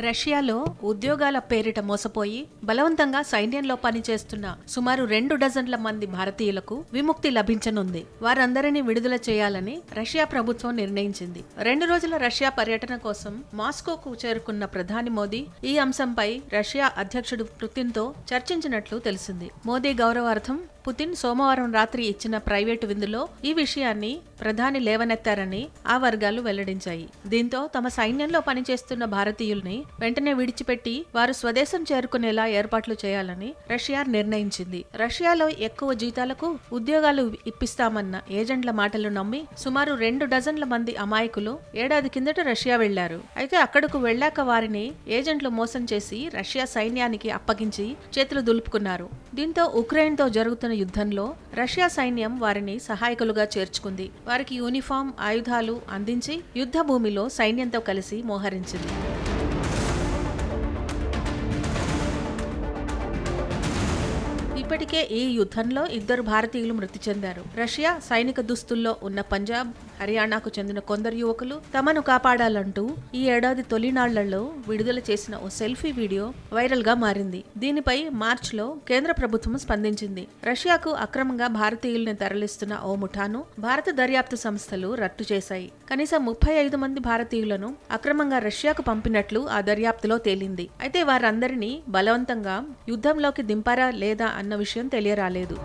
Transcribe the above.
రష్యాలో ఉద్యోగాల పేరిట మోసపోయి బలవంతంగా సైన్యంలో పనిచేస్తున్న సుమారు రెండు డజన్ల మంది భారతీయులకు విముక్తి లభించనుంది. వారందరినీ విడుదల చేయాలని రష్యా ప్రభుత్వం నిర్ణయించింది. రెండు రోజుల రష్యా పర్యటన కోసం మాస్కోకు చేరుకున్న ప్రధాని మోదీ ఈ అంశంపై రష్యా అధ్యక్షుడు పుతిన్తో చర్చించినట్లు తెలిసింది. మోదీ గౌరవార్థం పుతిన్ సోమవారం రాత్రి ఇచ్చిన ప్రైవేటు విందులో ఈ విషయాన్ని ప్రధాని లేవనెత్తారని ఆ వర్గాలు వెల్లడించాయి. దీంతో తమ సైన్యంలో పనిచేస్తున్న భారతీయుల్ని వెంటనే విడిచిపెట్టి వారు స్వదేశం చేరుకునేలా ఏర్పాట్లు చేయాలని రష్యా నిర్ణయించింది. రష్యాలో ఎక్కువ జీతాలకు ఉద్యోగాలు ఇప్పిస్తామన్న ఏజెంట్ల మాటలు నమ్మి సుమారు రెండు డజన్ల మంది అమాయకులు ఏడాది కిందట రష్యా వెళ్ళారు. అయితే అక్కడకు వెళ్ళాక వారిని ఏజెంట్లు మోసం చేసి రష్యా సైన్యానికి అప్పగించి చేతులు దులుపుకున్నారు. దీంతో ఉక్రెయిన్తో జరుగుతున్న యుద్ధంలో రష్యా సైన్యం వారిని సహాయకులుగా చేర్చుకుంది. వారికి యూనిఫామ్ ఆయుధాలు అందించి యుద్ధ భూమిలో సైన్యంతో కలిసి మోహరించింది. ఇప్పటికే ఈ యుద్ధంలో ఇద్దరు భారతీయులు మృతి చెందారు. రష్యా సైనిక దుస్తుల్లో ఉన్న పంజాబ్ హర్యానాకు చెందిన కొందరు యువకులు తమను కాపాడాలంటూ ఈ ఏడాది తొలినాళ్ళలో విడుదల చేసిన ఓ సెల్ఫీ వీడియో వైరల్గా మారింది. దీనిపై మార్చిలో కేంద్ర ప్రభుత్వం స్పందించింది. రష్యాకు అక్రమంగా భారతీయుల్ని తరలిస్తున్న ఓ ముఠాను భారత దర్యాప్తు సంస్థలు రట్టు చేశాయి. కనీసం ముప్పై ఐదు మంది భారతీయులను అక్రమంగా రష్యాకు పంపినట్లు ఆ దర్యాప్తులో తేలింది. అయితే వారందరినీ బలవంతంగా యుద్ధంలోకి దింపారా లేదా అన్న విషయం తెలియరాలేదు.